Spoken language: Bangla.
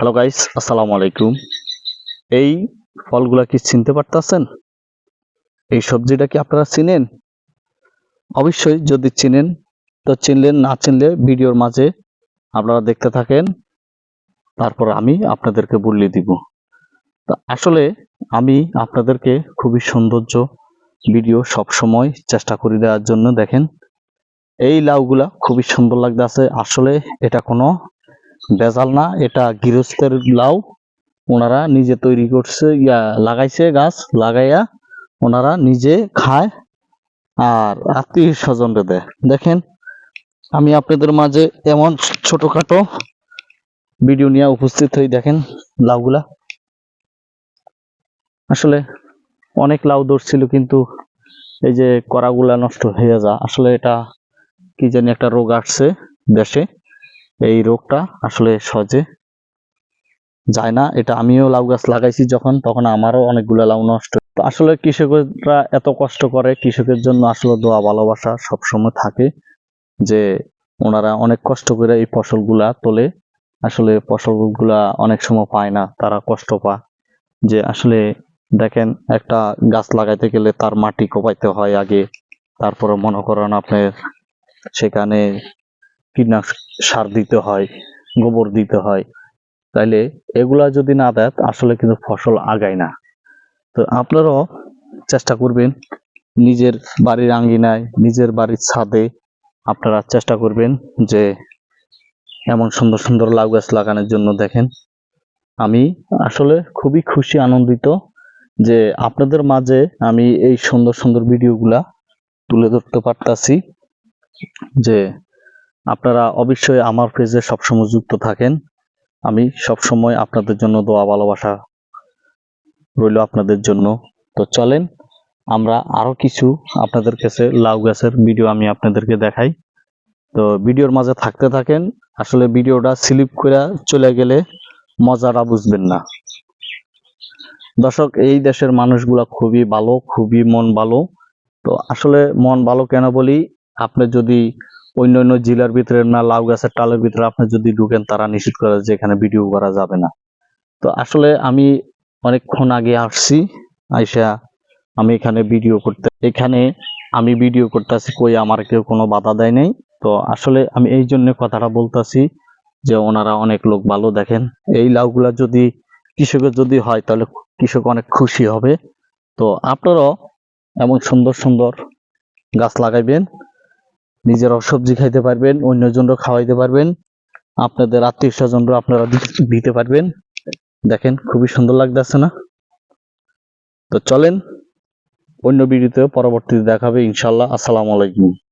হ্যালো গাইস আসসালামু আলাইকুম এই ফলগুলা কি চিনতে পারতেছেন? এই সবজিটা কি আপনারা চিনেন? অবশ্যই যদি চিনেন, তো চিনলেন, না চিনলে ভিডিওর মাঝে আপনারা দেখতে থাকেন। তারপর আমি আপনাদেরকে বলিয়ে দিব। তো আসলে আমি আপনাদেরকে খুবই সৌন্দর্য ভিডিও সব সময় চেষ্টা করে দেওয়ার জন্য দেখেন। এই লাউগুলা খুবই সুন্দর লাগতেছে। আসলে এটা কোনো ভেজাল না, এটা গৃহস্থের লাউ। ওনারা নিজে তৈরি করছে, ইয়া, লাগাইছে গাছ, লাগাইয়া ওনারা নিজে খায় আর আত্মীয় স্বজনরে দেয়। দেখেন, আমি আপনাদের মাঝে এমন ছোটখাটো ভিডিও নিয়ে উপস্থিত হই, দেখেন লাউগুলা। আসলে অনেক লাউ ধরছিল, কিন্তু এই যে করাগুলা নষ্ট হয়ে যা, আসলে এটা কি জানি একটা রোগ আসছে দেশে। এই রোগটা আসলে সহজে যায় না। এটা আমিও লাউ গাছ লাগাইছি যখন, তখন আমারও অনেকগুলো লাউ নষ্ট। তো আসলে কৃষকরা এত কষ্ট করে, কৃষকের জন্য আসলে দোয়া, ভালোবাসা সবসময় থাকে যে ওনারা অনেক কষ্ট করে এই ফসলগুলা তোলে। আসলে ফসলগুলা অনেক সময় পায় না, তারা কষ্ট পায়। যে আসলে দেখেন, একটা গাছ লাগাইতে গেলে তার মাটি কোপাইতে হয় আগে, তারপরে মনে করেন আপনার সেখানে কীটনাশক সার দিতে হয়, গোবর দিতে হয়। তাইলে এগুলা যদি না দেয় আসলে কিন্তু ফসল আগায় না। তো আপনারাও চেষ্টা করবেন নিজের বাড়ির আঙ্গিনায়, নিজের বাড়ির ছাদে আপনারা চেষ্টা করবেন যে এমন সুন্দর সুন্দর লাউ গাছ লাগানোর জন্য দেখেন। আমি আসলে খুবই খুশি, আনন্দিত যে আপনাদের মাঝে আমি এই সুন্দর সুন্দর ভিডিওগুলা তুলে ধরতে পারতাছি যে আপনারা অবশ্যই আমার পেজে সবসময় যুক্ত থাকেন। আমি সবসময় আপনাদের জন্য দোয়া, ভালোবাসা রইল আপনাদের জন্য। তো চলেন, আমরা আরও কিছু আপনাদের কাছে লাউ গাছের ভিডিও আমি আপনাদেরকে দেখাই। তো ভিডিওর মাঝে থাকতে থাকেন, আসলে ভিডিওটা স্লিপ করে চলে গেলে মজাটা বুঝবেন না। দর্শক, এই দেশের মানুষগুলা খুবই ভালো, খুবই মন ভালো। তো আসলে মন ভালো কেন বলি, আপনি যদি অন্য অন্য জেলার ভিতরে না, লাউ গাছের টালের ভিতরে আপনি যদি ঢুকেন, তারা নিষেধ করে যে এখানে ভিডিও করা যাবে না। তো আসলে আমি অনেকক্ষণ আগে আসছি, আইসা আমি এখানে ভিডিও করতে, এখানে আমি ভিডিও করতেছি, কই আমার কেউ কোনো বাধা দেয় নাই। তো আসলে আমি এই জন্য কথাটা বলতাছি যে ওনারা অনেক লোক ভালো দেখেন। এই লাউগুলা যদি কৃষকের যদি হয়, তাহলে কৃষক অনেক খুশি হবে। তো আপনারাও এমন সুন্দর সুন্দর গাছ লাগাইবেন। নিজেরাও সবজি খাইতে পারবেন অন্যজনও খাওয়াইতে পারবেন, আপনাদের আত্মীয় স্বজনরা আপনারা দিতে পারবেন। দেখেন, খুবই সুন্দর লাগতেছে না? তো চলেন, অন্য ভিডিওতে পরবর্তীতে দেখাবে ইনশাল্লাহ আসসালামু আলাইকুম।